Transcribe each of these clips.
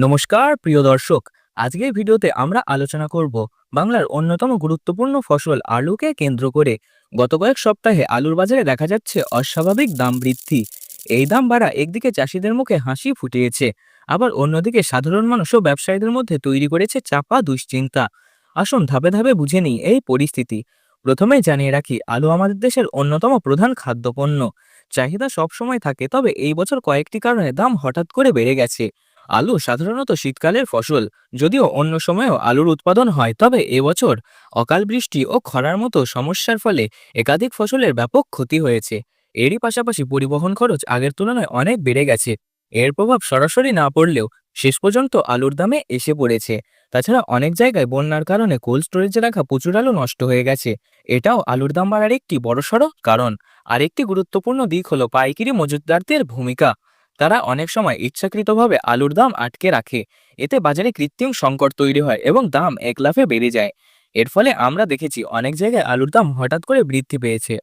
নমস্কার, প্রিয় দর্শক। আজকের ভিডিওতে আমরা আলোচনা করব বাংলার অন্যতম গুরুত্বপূর্ণ ফসল আলুকে কেন্দ্র করে। গত কয়েক সপ্তাহে আলুর বাজারে দেখা যাচ্ছে অস্বাভাবিক দাম বৃদ্ধি। এই দাম বাড়া একদিকে চাষিদের মুখে হাসি ফুটিয়েছে, আবার অন্যদিকে সাধারণ মানুষ ও ব্যবসায়ীদের মধ্যে তৈরি করেছে চাপা দুশ্চিন্তা। আসুন ধাপে ধাপে বুঝে নিই এই পরিস্থিতি। প্রথমেই জানিয়ে রাখি, আলু আমাদের দেশের অন্যতম প্রধান খাদ্যপণ্য। চাহিদা সবসময় থাকে, তবে এই বছর কয়েকটি কারণে দাম হঠাৎ করে বেড়ে গেছে। আলু সাধারণত শীতকালের ফসল, যদিও অন্য সময়েও আলুর উৎপাদন হয়। তবে এবছর অকাল বৃষ্টি ও খরার মতো সমস্যার ফলে একাধিক ফসলের ব্যাপক ক্ষতি হয়েছে। এরই পাশাপাশি পরিবহন খরচ আগের তুলনায় অনেক বেড়ে গেছে। এর প্রভাব সরাসরি না পড়লেও শেষ পর্যন্ত আলুর দামে এসে পড়েছে। তাছাড়া অনেক জায়গায় বন্যার কারণে কোল্ড স্টোরেজে রাখা প্রচুর আলু নষ্ট হয়ে গেছে। এটাও আলুর দাম বাড়ার একটি বড়সড় কারণ। আরেকটি গুরুত্বপূর্ণ দিক হলো পাইকারি মজুতদারদের ভূমিকা। তারা অনেক সময় ইচ্ছাকৃতভাবে আলুর দাম আটকে রাখে। এতে বাজারে কৃত্রিম সংকট তৈরি হয় এবং দাম এক লাফে বেড়ে যায়। এর ফলে আমরা দেখেছি অনেক জায়গায় আলুর দাম হঠাৎ করে বৃদ্ধি পেয়েছে।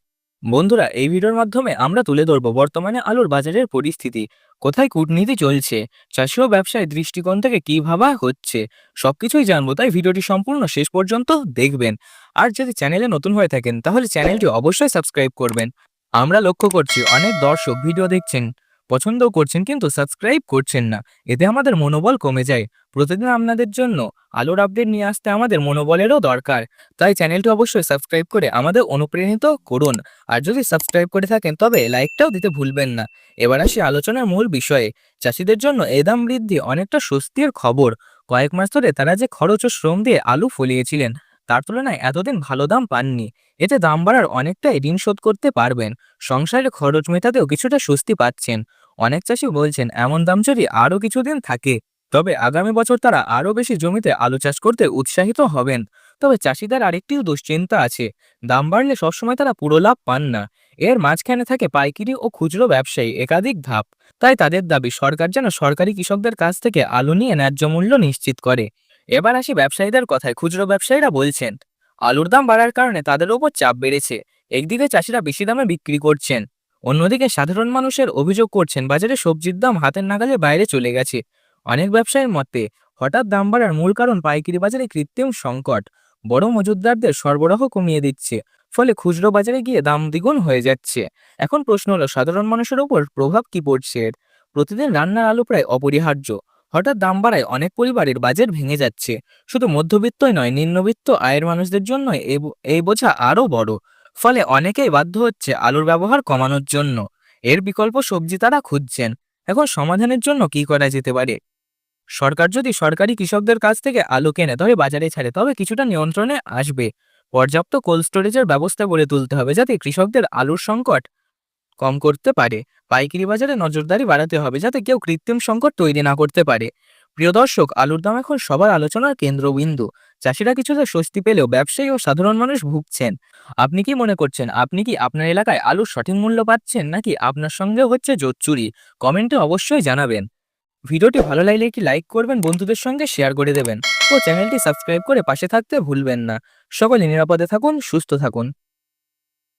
বন্ধুরা, এই ভিডিওর মাধ্যমে আমরা তুলে ধরব বর্তমানে আলুর বাজারের পরিস্থিতি। কোথায় কূটনীতি চলছে? চাষি ও ব্যবসায় দৃষ্টিকোণ থেকে কী ভাবা হচ্ছে? সবকিছুই জানব, তাই ভিডিওটি সম্পূর্ণ শেষ পর্যন্ত দেখবেন। আর যদি চ্যানেলে নতুন হয়ে থাকেন, তাহলে চ্যানেলটি অবশ্যই সাবস্ক্রাইব করবেন। আমরা লক্ষ্য করছি, অনেক দর্শক ভিডিও দেখছেন। পছন্দও করছেন কিন্তু সাবস্ক্রাইব করছেন না। এতে আমাদের মনোবল কমে যায়। প্রতিদিন আপনাদের জন্য আলোর আপডেট নিয়ে আসতে আমাদের মনোবলেরও দরকার। তাই চ্যানেলটি অবশ্যই সাবস্ক্রাইব করে আমাদের অনুপ্রাণিত করুন। আর যদি সাবস্ক্রাইব করে থাকেন, তবে লাইকটাও দিতে ভুলবেন না। এবার আসি আলোচনার মূল বিষয়ে। চাষিদের জন্য এ দাম বৃদ্ধি অনেকটা স্বস্তির খবর। কয়েক মাস ধরে তারা যে খরচ ও শ্রম দিয়ে আলু ফলিয়েছিলেন তার তুলনায় এতদিন ভালো দাম পাননি। এতে দাম বাড়ার অনেকটাই ঋণ শোধ করতে পারবেন। সংসারের খরচ মেটাতেও কিছুটা স্বস্তি পাচ্ছেন। অনেক চাষি বলছেন, এমন দাম যদি আরও কিছুদিন থাকে, তবে আগামী বছর তারা আরও বেশি জমিতে আলু চাষ করতে উৎসাহিত হবেন। তবে চাষিদের আরেকটিও দুশ্চিন্তা আছে। দাম বাড়লে সবসময় তারা পুরো লাভ পান না। এর মাঝখানে থাকে পাইকারি ও খুচরো ব্যবসায়ী একাধিক ধাপ। তাই তাদের দাবি, সরকার যেন সরকারি কৃষকদের কাছ থেকে আলু নিয়ে ন্যায্য মূল্য নিশ্চিত করে। এবার আসি ব্যবসায়ীদের কথায়। খুচরো ব্যবসায়ীরা বলছেন, আলুর দাম বাড়ার কারণে তাদের ওপর চাপ বেড়েছে। একদিকে চাষিরা বেশি দামে বিক্রি করছেন, অন্যদিকে সাধারণ মানুষের অভিযোগ করছেন, বাজারে সবজির দাম হাতের নাগালে বাইরে চলে গেছে। অনেক ব্যবসায়ীর মতে, হঠাৎ দাম বাড়ার মূল কারণ পাইকারি বাজারে কৃত্রিম সংকট, বড় মজুতদারদের সরবরাহ কমিয়ে দিচ্ছে, ফলে খুচরো বাজারে গিয়ে দাম দ্বিগুণ হয়ে যাচ্ছে। এখন প্রশ্ন হলো, সাধারণ মানুষের ওপর প্রভাব কি পড়ছে প্রতিদিন রান্নার আলু প্রায় অপরিহার্য। হঠাৎ দাম বাড়ায় অনেক পরিবারের বাজেট ভেঙে যাচ্ছে। শুধু মধ্যবিত্তই নয়, নিম্নবিত্ত আয়ের মানুষদের জন্য এই বোঝা আরও বড়। ফলে অনেকেই বাধ্য হচ্ছে আলুর ব্যবহার কমানোর জন্য। এর বিকল্প সবজি তারা খুঁজছেন। এখন সমাধানের জন্য কি করা যেতে পারে? সরকার যদি সরকারি কৃষকদের কাছ থেকে আলু কেনে, তবে বাজারে ছাড়ে, তবে কিছুটা নিয়ন্ত্রণে আসবে। পর্যাপ্ত কোল্ড স্টোরেজের ব্যবস্থা গড়ে তুলতে হবে যাতে কৃষকদের আলুর সংকট কম করতে পারে। পাইকারি বাজারে নজরদারি বাড়াতে হবে যাতে কেউ কৃত্রিম সংকট তৈরি না করতে পারে। প্রিয় দর্শক, আলুর দাম এখন সবার আলোচনার কেন্দ্রবিন্দু। চাষিরা কিছুটা স্বস্তি পেলেও ব্যবসায়ী ও সাধারণ মানুষ ভুগছেন। আপনি কি মনে করছেন, আপনি কি আপনার এলাকায় আলুর সঠিক মূল্য পাচ্ছেন নাকি আপনার সঙ্গে হচ্ছে জোর চুরি? কমেন্টে অবশ্যই জানাবেন। ভিডিওটি ভালো লাগলে একটি লাইক করবেন, বন্ধুদের সঙ্গে শেয়ার করে দেবেন ও চ্যানেলটি সাবস্ক্রাইব করে পাশে থাকতে ভুলবেন না। সকলে নিরাপদে থাকুন, সুস্থ থাকুন।